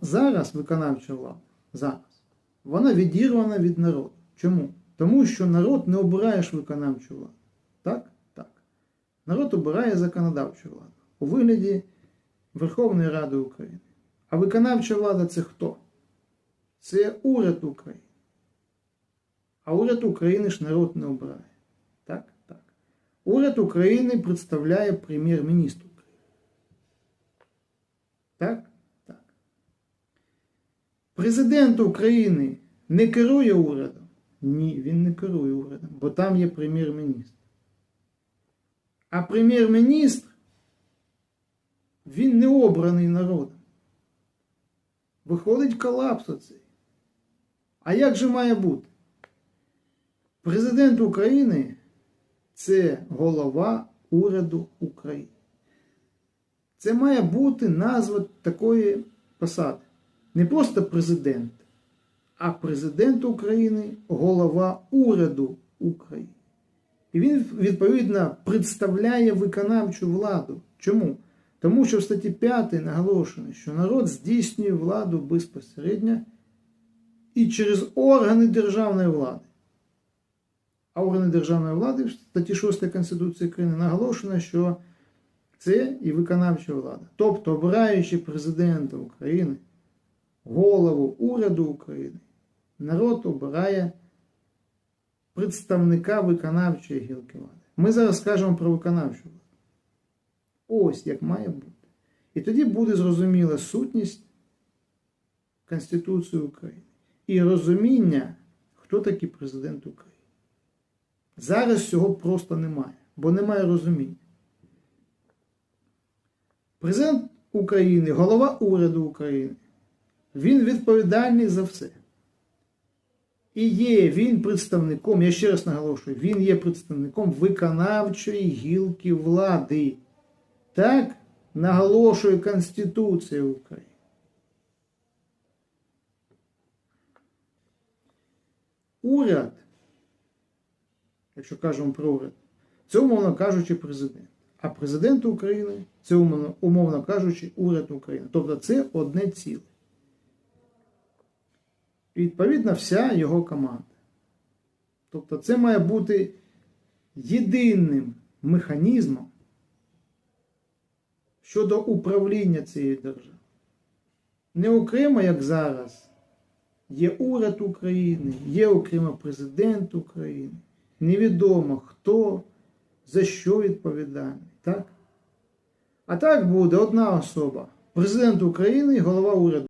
Зараз виконавча влада, зараз, вона відірвана від народу. Чому? Тому що народ не обирає виконавчу владу. Так? Так. Народ обирає законодавчу владу у вигляді Верховної Ради України. А виконавча влада це хто? Це уряд України. А уряд України ж народ не обирає. Так? Так. Уряд України представляє прем'єр-міністр України. Так? Президент України не керує урядом? Ні, він не керує урядом, бо там є прем'єр-міністр. А прем'єр-міністр він не обраний народом. Виходить колапс оцей. А як же має бути? Президент України це голова уряду України. Це має бути назва такої посади. Не просто президент, а президент України голова уряду України. І він, відповідно, представляє виконавчу владу. Чому? Тому що в статті 5 наголошено, що народ здійснює владу безпосередньо і через органи державної влади. А органи державної влади в статті 6 Конституції України наголошено, що це і виконавча влада. Тобто, обираючи президента України, голову уряду України, народ обирає представника виконавчої гілки влади. Ми зараз скажемо про виконавчу владу. Ось як має бути. І тоді буде зрозуміла сутність Конституції України і розуміння, хто такий президент України. Зараз цього просто немає, бо немає розуміння. Президент України, голова уряду України, він відповідальний за все. І є він представником, я ще раз наголошую, він є представником виконавчої гілки влади. Так наголошує Конституція України. Уряд, якщо кажемо про уряд, це умовно кажучи президент. А президент України це умовно, кажучи уряд України. Тобто це одне ціле. І відповідно вся його команда. Тобто це має бути єдиним механізмом щодо управління цією державою. Не окремо, як зараз, є уряд України, є окремо президент України. Невідомо хто за що відповідальний. Так? А так буде одна особа президент України і голова уряду.